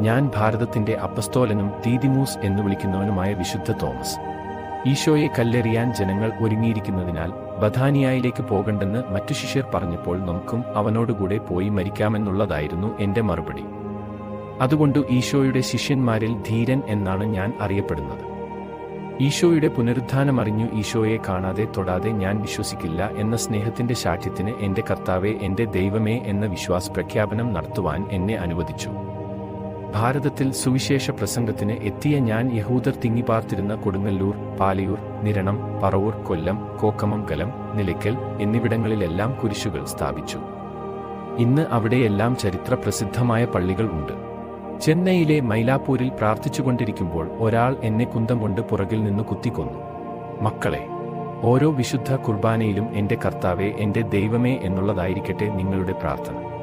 ഞാൻ ഭാരതത്തിന്റെ അപ്പസ്തോലനും തീതിമൂസ് എന്ന് വിളിക്കുന്നവനുമായ വിശുദ്ധ തോമസ്. ഈശോയെ കല്ലെറിയാൻ ജനങ്ങൾ ഒരുങ്ങിയിരിക്കുന്നതിനാൽ ബഥാനിയായിലേക്ക് പോകണ്ടെന്ന് മറ്റു ശിഷ്യർ പറഞ്ഞപ്പോൾ നമുക്കും അവനോടുകൂടെ പോയി മരിക്കാമെന്നുള്ളതായിരുന്നു എന്റെ മറുപടി. അതുകൊണ്ട് ഈശോയുടെ ശിഷ്യന്മാരിൽ ധീരൻ എന്നാണ് ഞാൻ അറിയപ്പെടുന്നത്. ഈശോയുടെ പുനരുദ്ധാനമറിഞ്ഞു ഈശോയെ കാണാതെ തൊടാതെ ഞാൻ വിശ്വസിക്കില്ല എന്ന സ്നേഹത്തിന്റെ ശാഠ്യത്തിന് എന്റെ കർത്താവെ എന്റെ ദൈവമേ എന്ന വിശ്വാസ പ്രഖ്യാപനം നടത്തുവാൻ എന്നെ അനുവദിച്ചു. ഭാരതത്തിൽ സുവിശേഷ പ്രസംഗത്തിന് എത്തിയ ഞാൻ യഹൂദർ തിങ്ങിപ്പാർത്തിരുന്ന കൊടുങ്ങല്ലൂർ പാലിയൂർ നിരണം പറവൂർ കൊല്ലം കോക്കമംഗലം നിലയ്ക്കൽ എന്നിവിടങ്ങളിലെല്ലാം കുരിശുകൾ സ്ഥാപിച്ചു. ഇന്ന് അവിടെയെല്ലാം ചരിത്ര പ്രസിദ്ധമായ പള്ളികൾ ഉണ്ട്. ചെന്നൈയിലെ മൈലാപ്പൂരിൽ പ്രാർത്ഥിച്ചുകൊണ്ടിരിക്കുമ്പോൾ ഒരാൾ എന്നെ കുന്തം കൊണ്ട് പുറകിൽ നിന്ന് കുത്തിക്കൊന്നു. മക്കളെ ഓരോ വിശുദ്ധ കുർബാനയിലും എന്റെ കർത്താവെ എന്റെ ദൈവമേ എന്നുള്ളതായിരിക്കട്ടെ നിങ്ങളുടെ പ്രാർത്ഥന.